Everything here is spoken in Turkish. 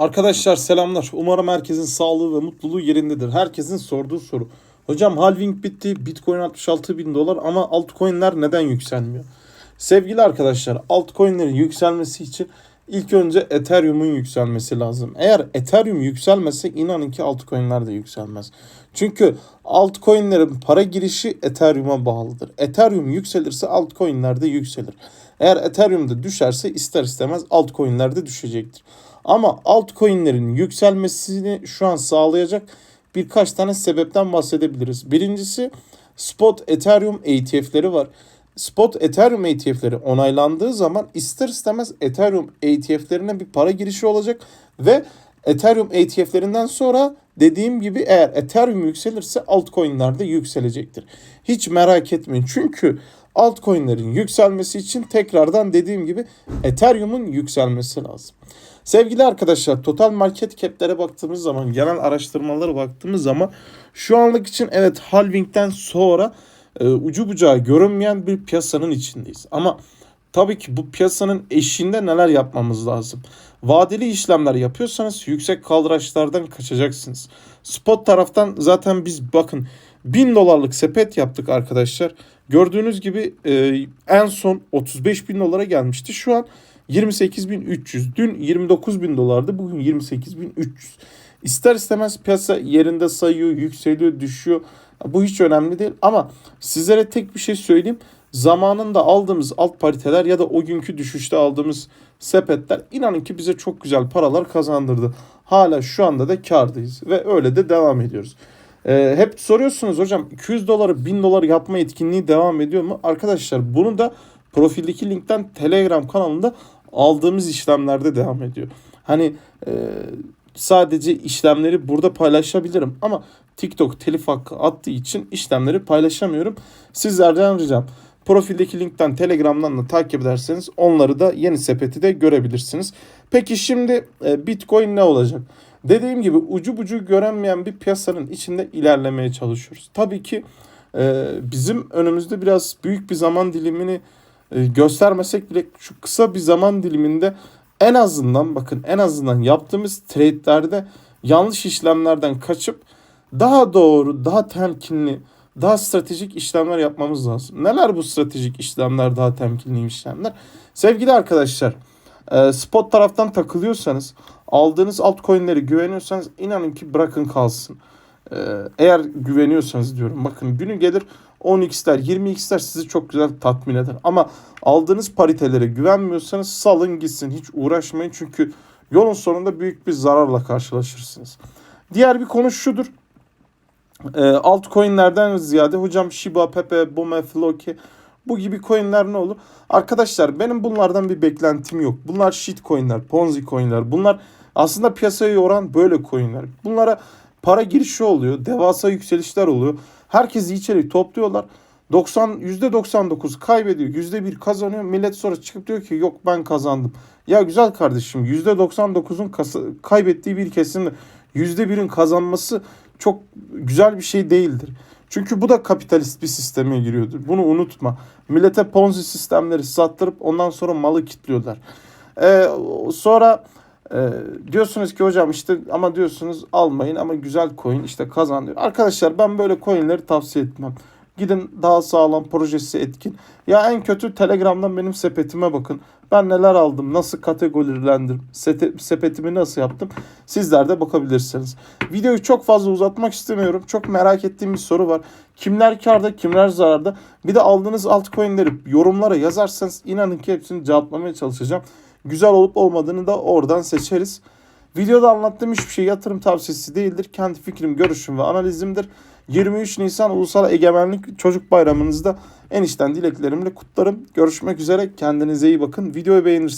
Arkadaşlar selamlar. Umarım herkesin sağlığı ve mutluluğu yerindedir. Herkesin sorduğu soru. Hocam halving bitti. Bitcoin 66 bin dolar ama altcoin'ler neden yükselmiyor? Sevgili arkadaşlar altcoin'lerin yükselmesi için ilk önce Ethereum'un yükselmesi lazım. Eğer Ethereum yükselmese inanın ki altcoin'ler de yükselmez. Çünkü altcoin'lerin para girişi Ethereum'a bağlıdır. Ethereum yükselirse altcoin'ler de yükselir. Eğer Ethereum da düşerse ister istemez altcoin'ler de düşecektir. Ama altcoin'lerin yükselmesini şu an sağlayacak birkaç tane sebepten bahsedebiliriz. Birincisi spot Ethereum ETF'leri var. Spot Ethereum ETF'leri onaylandığı zaman ister istemez Ethereum ETF'lerine bir para girişi olacak ve Ethereum ETF'lerinden sonra dediğim gibi eğer Ethereum yükselirse altcoin'ler de yükselecektir. Hiç merak etmeyin çünkü altcoin'lerin yükselmesi için tekrardan dediğim gibi Ethereum'un yükselmesi lazım. Sevgili arkadaşlar total market cap'lere baktığımız zaman genel araştırmalara baktığımız zaman şu anlık için evet halving'den sonra e, ucu bucağı görünmeyen bir piyasanın içindeyiz. Ama tabii ki bu piyasanın eşiğinde neler yapmamız lazım? Vadeli işlemler yapıyorsanız yüksek kaldıraçlardan kaçacaksınız. Spot taraftan zaten biz bakın 1000 dolarlık sepet yaptık arkadaşlar. Gördüğünüz gibi e, en son 35 bin dolara gelmişti. Şu an 28.300. Dün 29.000 dolardı. Bugün 28.300. İster istemez piyasa yerinde sayıyor, yükseliyor, düşüyor. Bu hiç önemli değil ama sizlere tek bir şey söyleyeyim. Zamanında aldığımız alt pariteler ya da o günkü düşüşte aldığımız sepetler inanın ki bize çok güzel paralar kazandırdı. Hala şu anda da kardayız ve öyle de devam ediyoruz. Ee, hep soruyorsunuz hocam 200 doları 1000 dolar yapma etkinliği devam ediyor mu? Arkadaşlar bunu da profildeki linkten Telegram kanalında aldığımız işlemlerde devam ediyor. Hani e, sadece işlemleri burada paylaşabilirim ama TikTok telif hakkı attığı için işlemleri paylaşamıyorum. Sizlerden ricam profildeki linkten Telegram'dan da takip ederseniz onları da yeni sepeti de görebilirsiniz. Peki şimdi e, Bitcoin ne olacak? Dediğim gibi ucu bucu göremeyen bir piyasanın içinde ilerlemeye çalışıyoruz. Tabii ki e, bizim önümüzde biraz büyük bir zaman dilimini e, göstermesek bile şu kısa bir zaman diliminde en azından bakın en azından yaptığımız trade'lerde yanlış işlemlerden kaçıp daha doğru, daha temkinli, daha stratejik işlemler yapmamız lazım. Neler bu stratejik işlemler, daha temkinli işlemler? Sevgili arkadaşlar, e, spot taraftan takılıyorsanız, aldığınız altcoin'leri güveniyorsanız inanın ki bırakın kalsın. E, eğer güveniyorsanız diyorum. Bakın günü gelir 10x'ler, 20x'ler sizi çok güzel tatmin eder. Ama aldığınız paritelere güvenmiyorsanız salın gitsin. Hiç uğraşmayın çünkü yolun sonunda büyük bir zararla karşılaşırsınız. Diğer bir konu şudur. E, altcoin'lerden ziyade hocam Shiba, Pepe, Bome, Floki bu gibi coin'ler ne olur? Arkadaşlar benim bunlardan bir beklentim yok. Bunlar shit coin'ler, ponzi coin'ler. Bunlar aslında piyasayı yoran böyle coin'ler. Bunlara para girişi oluyor. Devasa yükselişler oluyor. Herkesi içeri topluyorlar. 90 %99 kaybediyor. %1 kazanıyor. Millet sonra çıkıp diyor ki yok ben kazandım. Ya güzel kardeşim %99'un kasa- kaybettiği bir kesimde %1'in kazanması çok güzel bir şey değildir. Çünkü bu da kapitalist bir sisteme giriyordur. Bunu unutma. Millete ponzi sistemleri sattırıp ondan sonra malı kilitliyorlar. Ee, sonra e, diyorsunuz ki hocam işte ama diyorsunuz almayın ama güzel coin işte kazan diyor. Arkadaşlar ben böyle coinleri tavsiye etmem. Gidin daha sağlam projesi etkin. Ya en kötü Telegram'dan benim sepetime bakın. Ben neler aldım, nasıl kategorilendirdim, sete- sepetimi nasıl yaptım. Sizler de bakabilirsiniz. Videoyu çok fazla uzatmak istemiyorum. Çok merak ettiğim bir soru var. Kimler karda, kimler zararda? Bir de aldığınız altcoin'leri yorumlara yazarsanız inanın ki hepsini cevaplamaya çalışacağım. Güzel olup olmadığını da oradan seçeriz. Videoda anlattığım hiçbir şey yatırım tavsiyesi değildir. Kendi fikrim, görüşüm ve analizimdir. 23 Nisan Ulusal Egemenlik Çocuk Bayramınızda en içten dileklerimle kutlarım. Görüşmek üzere. Kendinize iyi bakın. Videoyu beğenirsiniz.